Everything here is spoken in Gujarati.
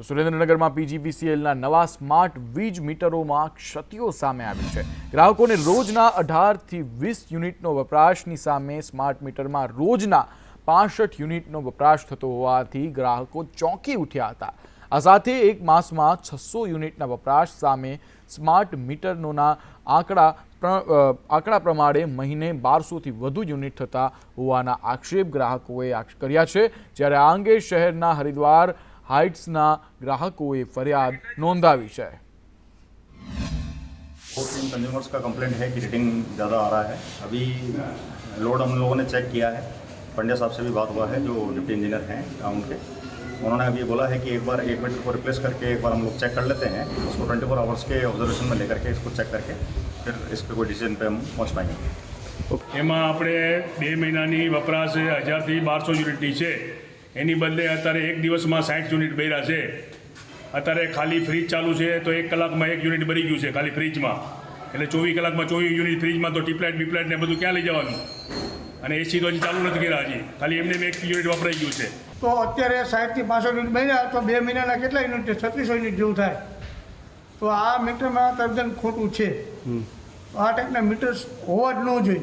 તો સુરેન્દ્રનગરમાં પીજીવીસીએલના નવા સ્માર્ટ વીજ મીટરોમાં ક્ષતિઓ સામે આવી છે. ગ્રાહકોને રોજના અઢારથી વીસ યુનિટનો વપરાશની સામે સ્માર્ટ મીટરમાં રોજના પાસઠ યુનિટનો વપરાશ થતો હોવાથી ગ્રાહકો ચોંકી ઉઠ્યા હતા. આ સાથે એક માસમાં છસો યુનિટના વપરાશ સામે સ્માર્ટ મીટરનોના આંકડા આંકડા પ્રમાણે મહિને બારસોથી વધુ યુનિટ થતા હોવાના આક્ષેપ ગ્રાહકોએ કર્યા છે. જ્યારે આ અંગે શહેરના હરિદ્વાર હાઇટ્સના ગ્રાહકોએ ફરિયાદ નોંધાવી છે दो तीन कंज्यूमर्स का कंप्लेंट है कि रेटिंग ज़्यादा आ रहा है अभी लोड हम लोगों ने चेक किया है पंड्या साहब से भी बात हुआ है जो डिप्टी इंजीनियर हैं टाउन के उन्होंने अभी बोला है कि एक बार एक मीटर को रिप्लेस करके एक बार हम लोग चेक कर लेते हैं उसको 24 फोर आवर्स के ऑब्जर्वेशन में लेकर के इसको चेक करके फिर इस पर कोई डिसीजन पे हम पहुँच पाएंगे એમાં આપણે બે મહિનાની વપરાશ હજારથી બારસો યુનિટની છે એની બદલે અત્યારે એક દિવસમાં સાઠ યુનિટ ભર્યા છે. અત્યારે ખાલી ફ્રીજ ચાલુ છે તો એક કલાકમાં એક યુનિટ ભરી ગયું છે ખાલી ફ્રીજમાં. એટલે ચોવીસ કલાકમાં ચોવીસ યુનિટ ફ્રીજમાં તો ટીપલાઇટ બીપલાઇટ ને બધું ક્યાં લઈ જવાનું? અને એસી તો હજી ચાલુ નથી કર્યા હજી. ખાલી એમને એક યુનિટ વપરાઈ ગયું છે. તો અત્યારે સાઠથી પાસઠ યુનિટ બન્યા તો બે મહિનાના કેટલા યુનિટ છે? છત્રીસો યુનિટ જેવું થાય. તો આ મીટરમાં તદ્દન ખોટું છે. આ ટાઈપના મીટર્સ હોવા જ ન જોઈએ.